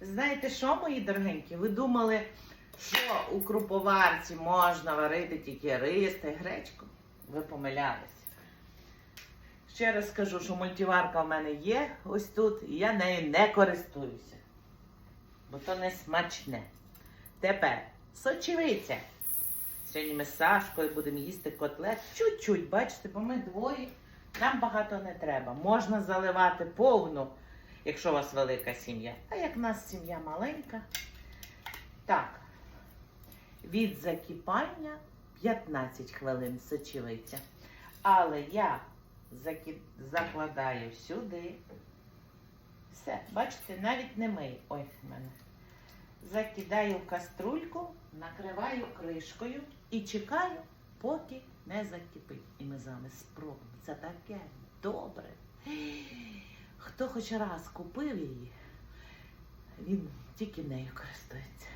Знаєте що, мої дорогенькі? Ви думали, що у круповарці можна варити тільки рис та гречку? Ви помилялись. Ще раз скажу, що мультиварка в мене є ось тут, і я нею не користуюся. Бо то не смачне. Тепер сочевиця. Сьогодні ми з Сашкою будемо їсти котлет. Чуть-чуть, бачите, бо ми двоє. Нам багато не треба. Можна заливати повну, якщо у вас велика сім'я. А як в нас сім'я маленька. Так. Від закипання 15 хвилин сочевиця. Але я заки- закладаю сюди. Все, бачите, навіть не мий. Ой, в мене. Закидаю в каструльку, накриваю кришкою і чекаю, поки не закипить. І ми з вами спробуємо. Це таке добре. Хто хоч раз купив її, він тільки нею користується.